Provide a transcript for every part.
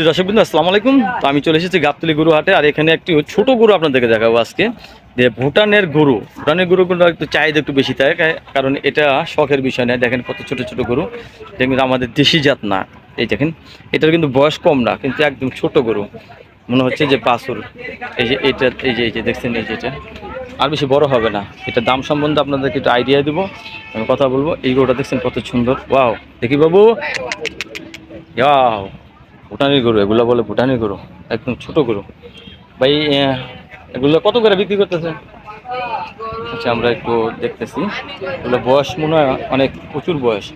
সুপ্রিয় দর্শক বিন্দু আসসালামু আলাইকুম। তো আমি চলে এসেছি গাবতলি গরু হাটে আর এখানে একটি ছোট গরু আপনাদেরকে দেখাবো আজকে, যে ভুটানের গরু। ভুটানের গরুগুলো একটু চাহিদা একটু বেশি থাকে, কারণ এটা শখের বিষয় নয়। দেখেন কত ছোট ছোট গরু। এটা আমাদের দেশি জাত না। এই দেখেন, এটার কিন্তু বয়স কম না, কিন্তু একদম ছোট গরু। মনে হচ্ছে যে পাসুর এই যে এটা, এই যে এই যে দেখছেন, এই যে এটা। আর বেশি বড় হবে না। এটা দাম সম্বন্ধে আপনাদেরকে একটু আইডিয়া দেবো। আমি কথা বলব। এই গরুটা দেখছেন কত সুন্দর। ওয়াও দেখি বাবু। ইয়াও ভুটানের গরু এগুলো বলে ভুটানের গরু একদম ছোট গরু। ভাই এগুলো কত করে বিক্রি করতেছে আচ্ছা আমরা একটু দেখতেছি। এগুলো বয়স মনে হয় অনেক প্রচুর বয়স।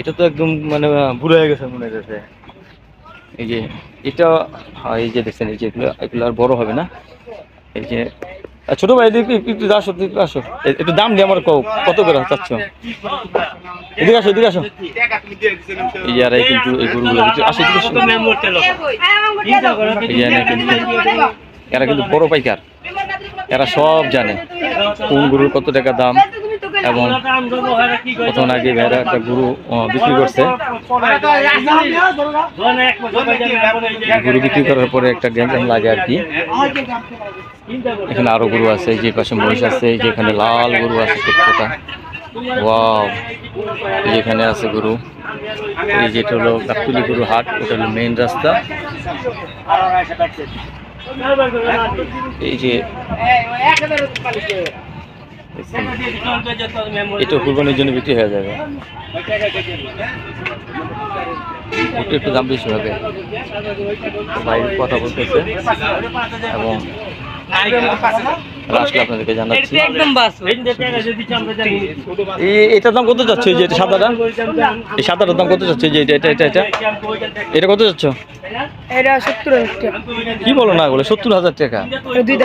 এটা তো একদম মানে বুড়ো হয়ে গেছে মনে হচ্ছে এই যে এটা হ্যাঁ, এই যে দেখছেন এই যে এগুলো এগুলো আর বড় হবে না। এই যে ছোট ভাই, এদিকে একটু আসো একটু আসো। একটু দাম দিয়ে আমার কত করে চাচ্ছ? এদিকে আসো এদিকে আসো। ইয়ারে কিন্তু এই গরুগুলো আসো এরা কিন্তু বড় পাইকার। এরা সব জানে কোন গরুর কত টাকা দাম। এবং কতক্ষণ আগে ভাইরা একটা গরু বিক্রি করছে। গরু বিক্রি করার পরে একটা গ্যাঞ্জাম লাগে আর কি। এখানে আরও গরু আছে যে পাশে মহিষ আছে যেখানে লাল গরু আছে ছোট্টটা ওয়াও, এই যে এখানে আছে গরু। এই যেটা হলো গাবতলি গরু হাট, ওটা হলো মেইন রাস্তা। এই যে এটা কুরবানির জন্য বিক্রি হয়ে যাবে। একটু দাম বেশি হবে। বাইরে কথা বলতেছে এবং আপনাদেরকে জানাচ্ছি। এই এটার দাম কত যাচ্ছে? যে এটা সাদাটা? এই সাদাটার দাম কত যাচ্ছে? যে এটা এটা এটা এটা। এটা কত যাচ্ছ? কি বলো না বলে সত্তর হাজার টাকা। দুই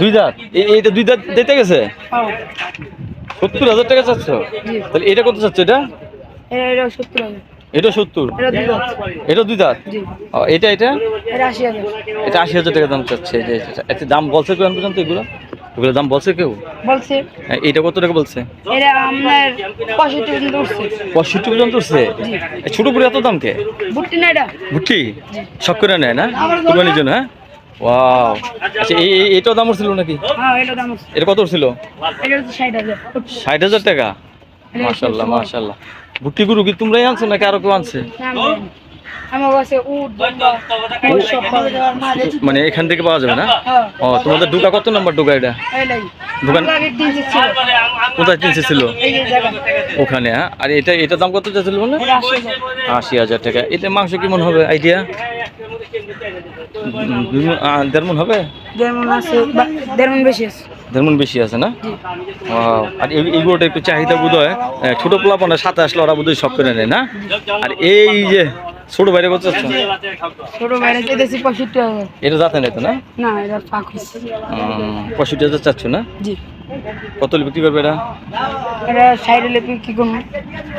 দুই দাঁত? এই এইটা দুই দাঁত দিতে গেছে? সত্তর হাজার টাকা চাচ্ছ? তাহলে এটা কত চাচ্ছ এটা? এটা সত্তর এটা দুই দাঁত। এটা এটা এটা? এটা আশি হাজার। এটা টাকা দাম চাচ্ছে। যে দাম বলছে এখন পর্যন্ত এগুলো? এগুলো দাম বলছে কেউ? বলছে। হ্যাঁ, এইটা কত টাকা বলছে? এটা আপনার পর্যন্ত উঠছে। পঁয়ষট্টি পর্যন্ত উঠছে? ছোট করে এত দাম কে? ভুট্টি না এটা? বুঝছি শখ করে নেয় না? কুরবানির জন্য হ্যাঁ? ওয়াও আচ্ছা এই এটাও দাম উঠছিল নাকি? হ্যাঁ এটা কত উঠছিল? ষাট হাজার। টাকা? মাশাল্লাহ মাশাল্লাহ ভুট্টি গরু কি তোমরাই আনছো নাকি আরও কেউ আনছে। আমার কাছে উট। মানে এখান থেকে পাওয়া যাবে না? হ্যাঁ। ও তোমাদের ডুকা কত নাম্বার ডুকা এটা? দোকান-। কোথায় কিনছে ছিল? ওখানে হ্যাঁ? আর এটা এটা দাম কত চাচ্ছিল বলে আশি হাজার। টাকা। এটা মাংস কেমন হবে? আইডিয়া? দেড় মন হবে? যেমন আছে বা- দেড় বেশি আছে। মন বেশি আছে না? আর এই এইগুলোটা একটু চাহিদা বোধ হয় ছোট পোলা পানা সাথে আসলে ওরা বোধ হয় সব করে নেয় না? আর এই যে ছোট বাইরে কত চাচ্ছ ছোট বাইরে যেতেছি এটা যাতে নেই তো না? না এটা ফাঁক চাচ্ছ না? জি। কত বিক্রি করবে এটা? এটা সাইডে লেপি কি করব?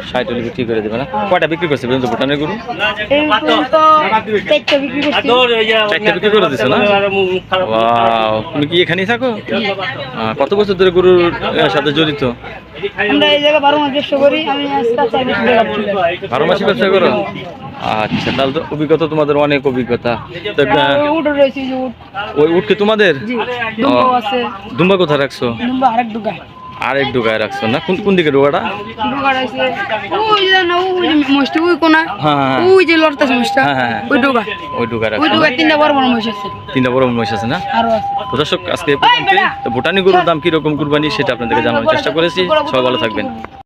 ষাট হলে বিক্রি করে দেবে না? কয়টা বিক্রি করছে পর্যন্ত ভুটানের গরু? এই চারটা বিক্রি করছি। চারটে বিক্রি করে দিছো না? Wow, তুমি কি এখানেই থাকো? কত বছর ধরে গরুর সাথে জড়িত? আমরা এই জায়গায় বারো মাস ব্যবসা করি আমি আজকে মাসে ব্যবসা করো? আচ্ছা তাহলে তো অভিজ্ঞতা তোমাদের অনেক অভিজ্ঞতা। ওই ওই উঠকে তোমাদের? দুম্বা কোথায় রাখছো? আরেক ডুগা আরেক ডোগায় রাখছো না? কোন কোন দিকে ডোগাটা হ্যাঁ হ্যাঁ হ্যাঁ, তিনটা বড় মহিষ আছে। না? তো দর্শক আজকে তো ভুটানি গরুর দাম কীরকম কুরবানি সেটা আপনাদেরকে জানানোর চেষ্টা করেছি। সবাই ভালো থাকবেন।